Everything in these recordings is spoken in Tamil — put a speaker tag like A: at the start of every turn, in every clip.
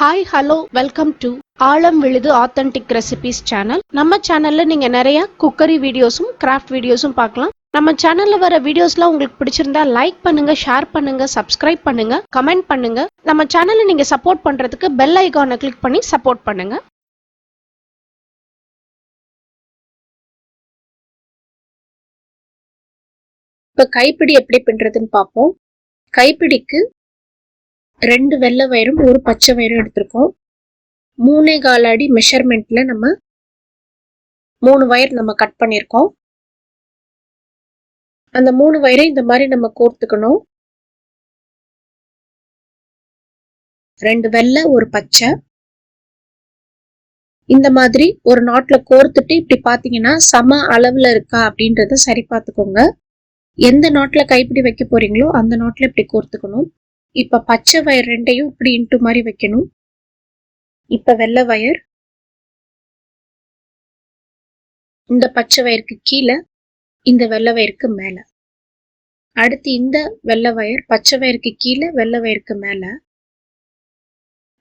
A: ஹாய் ஹலோ வெல்கம் டு ஆழம் விழுது ஆத்தென்டிக் ரெசிபிஸ் சேனல் நம்ம சேனல்ல நீங்க நிறைய குக்கரி வீடியோஸும் கிராஃப்ட் வீடியோஸும் பார்க்கலாம். நம்ம சேனல்ல வர வீடியோஸ்லாம் உங்களுக்கு பிடிச்சிருந்தா லைக் பண்ணுங்க ஷேர் பண்ணுங்க சப்ஸ்கிரைப் பண்ணுங்க கமெண்ட் பண்ணுங்க. நம்ம சேனலை நீங்க சப்போர்ட் பண்றதுக்கு பெல் ஐகானை கிளிக் பண்ணி சப்போர்ட் பண்ணுங்க. இப்போ கைப்பிடி எப்படி பின்றதுன்னு பார்ப்போம். கைப்பிடிக்கு ரெண்டு வெள்ளை வயரும் ஒரு பச்சை வயரும் எடுத்திருக்கோம். மூணே கால் அடி மெஷர்மெண்ட்ல நம்ம மூணு வயர் நம்ம கட் பண்ணியிருக்கோம். அந்த மூணு வயரை இந்த மாதிரி நம்ம கோர்த்துக்கணும். ரெண்டு வெள்ளை ஒரு பச்சை. இந்த மாதிரி ஒரு நாட்ல கோர்த்துட்டு இப்படி பாத்தீங்கன்னா சம அளவுல இருக்கா அப்படின்றத சரி பார்த்துக்கோங்க. எந்த நாட்ல கைப்பிடி வைக்க போறீங்களோ அந்த நாட்ல இப்படி கோர்த்துக்கணும். இப்ப பச்சை வயர் ரெண்டையும் இப்படி இன்ட்டு மாதிரி வைக்கணும். இப்ப வெள்ளை வயர் இந்த பச்சை வயருக்கு கீழே இந்த வெள்ளை வயருக்கு மேல. அடுத்து இந்த வெள்ளை வயர் பச்சை வயருக்கு கீழே வெள்ளை வயருக்கு மேல.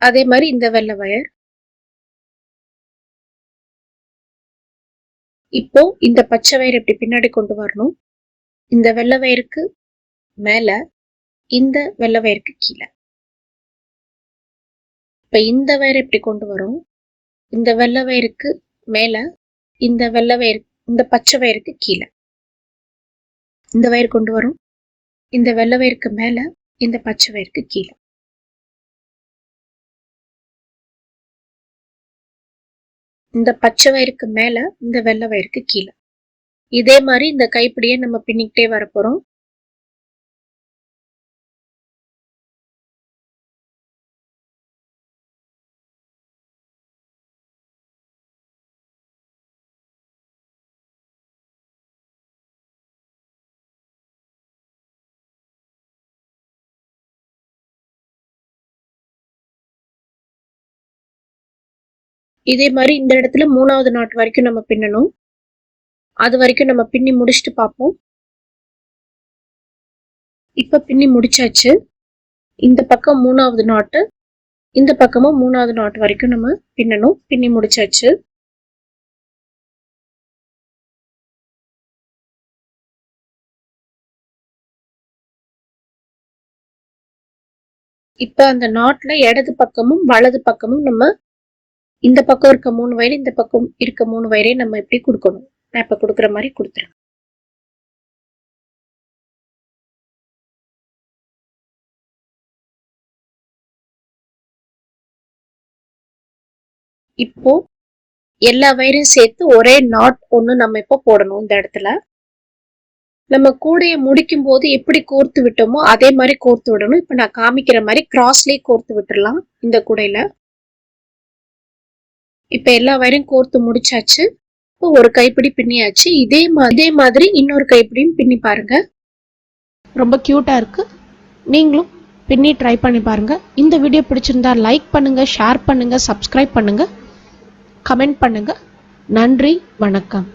A: அதே மாதிரி இந்த வெள்ளை வயர் இப்போ இந்த பச்சை வயர் இப்படி பின்னாடி கொண்டு வரணும்? இந்த வெள்ளை வயருக்கு மேல இந்த வெள்ளை வயருக்கு கீழே. இப்ப இந்த வயர் இப்படி கொண்டு வரும்? இந்த வெள்ளை வயருக்கு மேல இந்த வெள்ளை வயர் இந்த பச்சை வயருக்கு கீழே. இந்த வயர் கொண்டு வரும். இந்த வெள்ளை வயருக்கு மேல இந்த பச்சை வயருக்கு கீழே. இந்த பச்சை வயருக்கு மேல இந்த வெள்ளை வயருக்கு கீழே. இதே மாதிரி இந்த கைப்பிடியை நம்ம பின்னிக்கிட்டே வரப்போறோம். இதே மாதிரி இந்த இடத்துல மூணாவது நாட் வரைக்கும் நம்ம பின்னணும். அது வரைக்கும் நம்ம பின்னி முடிச்சுட்டு பார்ப்போம். இப்போ பின்னி முடிச்சாச்சு. இந்த பக்கம் மூணாவது நாட்டு இந்த பக்கமும் மூணாவது நாட் வரைக்கும் நம்ம பின்னணும். பின்னி முடிச்சாச்சு. இப்போ அந்த நாட்டில் இடது பக்கமும் வலது பக்கமும் நம்ம இந்த பக்கம் இருக்க மூணு வயர் இந்த பக்கம் இருக்க மூணு வயரை நம்ம எப்படி கொடுக்கணும்? நான் இப்போ கொடுக்குற மாதிரி கொடுத்துருங்க. இப்போ எல்லா வயரையும் சேர்த்து ஒரே நாட் ஒன்று நம்ம இப்போ போடணும் இந்த இடத்துல. நம்ம கூடையை முடிக்கும் போது எப்படி கோர்த்து விட்டோமோ அதே மாதிரி கோர்த்து விடணும். இப்போ நான் காமிக்கிற மாதிரி கிராஸ்லேயே கோர்த்து விட்டுடலாம் இந்த கூடையில. இப்போ எல்லா வயரையும் கோர்த்து முடிச்சாச்சு. இப்போ ஒரு கைப்பிடி பின்னியாச்சு. இதே மாதிரி இதே மாதிரி இன்னொரு கைப்பிடியும் பின்னி பாருங்க. ரொம்ப க்யூட்டாக இருக்கு. நீங்களும் பின்னி ட்ரை பண்ணி பாருங்க. இந்த வீடியோ பிடிச்சிருந்தா லைக் பண்ணுங்கள் ஷேர் பண்ணுங்கள் சப்ஸ்கிரைப் பண்ணுங்க கமெண்ட் பண்ணுங்கள் நன்றி வணக்கம்.